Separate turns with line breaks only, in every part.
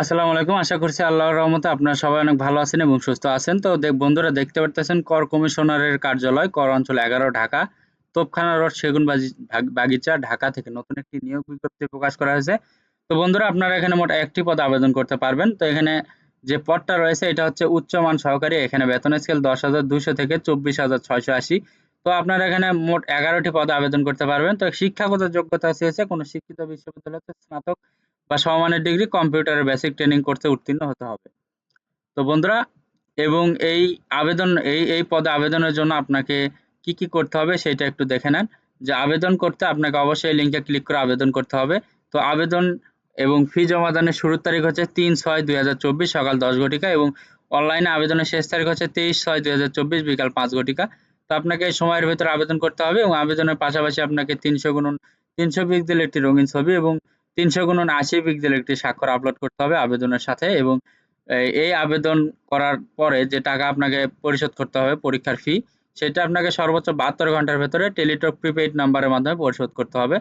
আসসালামু আলাইকুম। আশা করছি আল্লাহর রহমতে আপনারা সবাই অনেক ভালো আছেন এবং সুস্থ আছেন। তো দেখ, বন্ধুরা দেখতে পারতেছেন, কর কমিশনারের কার্যালয়, কর অঞ্চল এগারো, ঢাকা, তোপখানা রোড সেগুন বাগিচা, ঢাকা থেকে নতুন একটি নিয়োগ বিজ্ঞপ্তি প্রকাশ করা হয়েছে। তো বন্ধুরা, আপনারা এখানে মোট একটি পদ আবেদন করতে পারবেন। তো এখানে যে পদটা রয়েছে, এটা হচ্ছে উচ্চমান সহকারী। এখানে বেতন স্কেল দশ হাজার দুশো থেকে চব্বিশ হাজার ছয়শো আশি। তো আপনারা এখানে মোট এগারোটি পদে আবেদন করতে পারবেন। তো শিক্ষাগত যোগ্যতা চেয়েছে কোনো শিক্ষিত বিশ্ববিদ্যালয় স্নাতক বা সমমানের ডিগ্রি কম্পিউটারের বেসিক ট্রেনিং কোর্সে উত্তীর্ণ হতে হবে। তো বন্ধুরা, এবং এই আবেদন, এই এই পদে আবেদনের জন্য আপনাকে কি কি করতে হবে সেটা একটু দেখে নেন। যে আবেদন করতে আপনাকে অবশ্যই লিঙ্কে ক্লিক করে আবেদন করতে হবে। তো আবেদন এবং ফি জমাদানের শুরুর তারিখ হচ্ছে তিন ছয় দুই হাজার চব্বিশ সকাল দশ ঘটিকা এবং অনলাইনে আবেদনের শেষ তারিখ হচ্ছে তেইশ ছয় দুই বিকাল পাঁচ ঘটিকা। তো আপনাকে এই সময়ের ভিতরে আবেদন করতে হবে এবং আবেদনের পাশাপাশি আপনাকে তিনশো গুণন, তিনশো পিক্সেল একটি রঙিন ছবি এবং তিনশো গুণন আশি পিক্সেল একটি স্বাক্ষর আপলোড করতে হবে আবেদনের সাথে এবং এই- এই আবেদন করার পরে যে টাকা আপনাকে পরিশোধ করতে হবে পরীক্ষার ফি সেটা আপনাকে সর্বোচ্চ বাহাত্তর ঘণ্টার ভেতরে টেলিটক প্রিপেইড নাম্বারের মাধ্যমে পরিশোধ করতে হবে।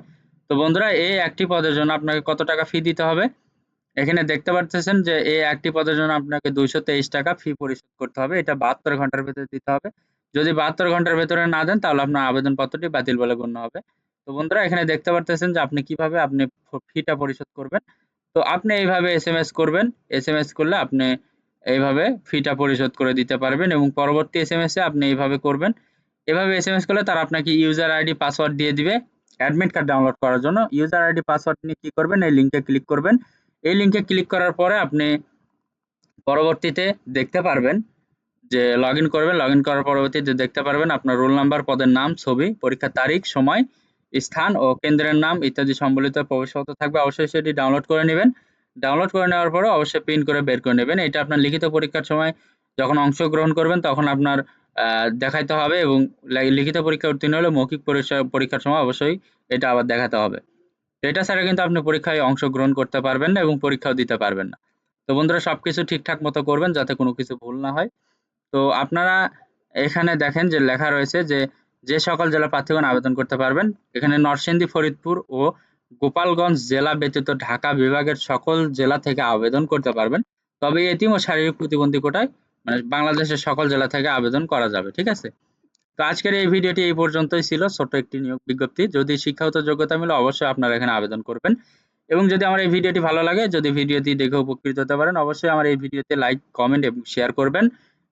তো বন্ধুরা এই একটি পদের জন্য আপনাকে কত টাকা ফি দিতে হবে? এখানে দেখতে পাচ্ছেন যে এই একটি পদের জন্য আপনাকে দুইশো তেইশ টাকা ফি পরিশোধ করতে হবে। এটা বাহাত্তর ঘণ্টার ভেতরে দিতে হবে। যদি বাহাত্তর ঘণ্টার ভেতরে না দেন, তাহলে আপনার আবেদনপত্রটি বাতিল বলে গণ্য হবে। তো বন্ধুরা, এখানে দেখতে পারতেছেন যে আপনি কীভাবে আপনি ফিটা পরিশোধ করবেন। তো আপনি এইভাবে এসএমএস করবেন। এসএমএস করলে আপনি এইভাবে ফিটা পরিশোধ করে দিতে পারবেন এবং পরবর্তী এসএমএস এ আপনি এইভাবে করবেন। এভাবে এস এসএমএস করলে তারা আপনাকে ইউজার আইডি পাসওয়ার্ড দিয়ে দিবে। অ্যাডমিট কার্ড ডাউনলোড করার জন্য ইউজার আইডি পাসওয়ার্ড নিয়ে কি করবেন? এই লিঙ্কে ক্লিক করবেন। এই লিঙ্কে ক্লিক করার পরে আপনি পরবর্তীতে দেখতে পারবেন যে লগ ইন করবেন। লগ ইন করার পরবর্তীতে দেখতে পারবেন আপনার রোল নাম্বার পদের নাম, ছবি, পরীক্ষার তারিখ, সময় স্থান ও কেন্দ্রের নাম ইত্যাদি সম্বলিত প্রবেশপত্র থাকবে। অবশ্যই সেটি ডাউনলোড করে নেবেন। ডাউনলোড করে নেওয়ার পরে অবশ্যই প্রিন্ট করে বের করে নেবেন। এটা আপনার লিখিত পরীক্ষার সময় যখন অংশগ্রহণ করবেন তখন আপনার দেখাইতে হবে এবং লিখিত পরীক্ষা উত্তীর্ণ হলে মৌখিক পরীক্ষা- পরীক্ষার সময় অবশ্যই এটা আবার দেখাতে হবে। এটা ছাড়া কিন্তু আপনি পরীক্ষায় অংশগ্রহণ করতে পারবেন না এবং পরীক্ষাও দিতে পারবেন না। তো বন্ধুরা সবকিছু ঠিকঠাক মতো করবেন যাতে কোনো কিছু ভুল না হয়। তো আপনারা এখানে দেখেন যে লেখা রয়েছে যে যে সকল জেলা প্রার্থীগণ আবেদন করতে পারবেন। এখানে নরসিংদী, ফরিদপুর ও গোপালগঞ্জ জেলা ব্যতীত ঢাকা বিভাগের সকল জেলা থেকে আবেদন করতে পারবেন। তবে এতিম ও শারীরিক প্রতিবন্ধী কোটায় মানে বাংলাদেশের সকল জেলা থেকে আবেদন করা যাবে, ঠিক আছে? তো আজকের এই ভিডিওটি এই পর্যন্তই ছিল ছোট একটি নিয়োগ বিজ্ঞপ্তি। যদি শিক্ষাগত যোগ্যতা মিলে অবশ্যই আপনারা এখানে আবেদন করবেন। এবং যদি আমার এই ভিডিওটি ভালো লাগে, যদি ভিডিওটি দেখে উপকৃত হতে পারেন, অবশ্যই আমার এই ভিডিওতে লাইক, কমেন্ট এবং শেয়ার করবেন।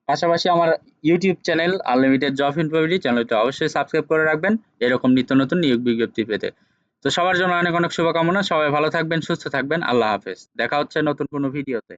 পাশাপাশি আমার YouTube channel unlimited job information চ্যানেলটি অবশ্যই সাবস্ক্রাইব করে রাখবেন। এরকম নিত্য নতুন নিয়োগ বিজ্ঞপ্তি পেতে। তো সবার জন্য অনেক অনেক শুভকামনা। সবাই ভালো থাকবেন, সুস্থ থাকবেন। আল্লাহ হাফেজ। দেখা হচ্ছে নতুন কোনো ভিডিওতে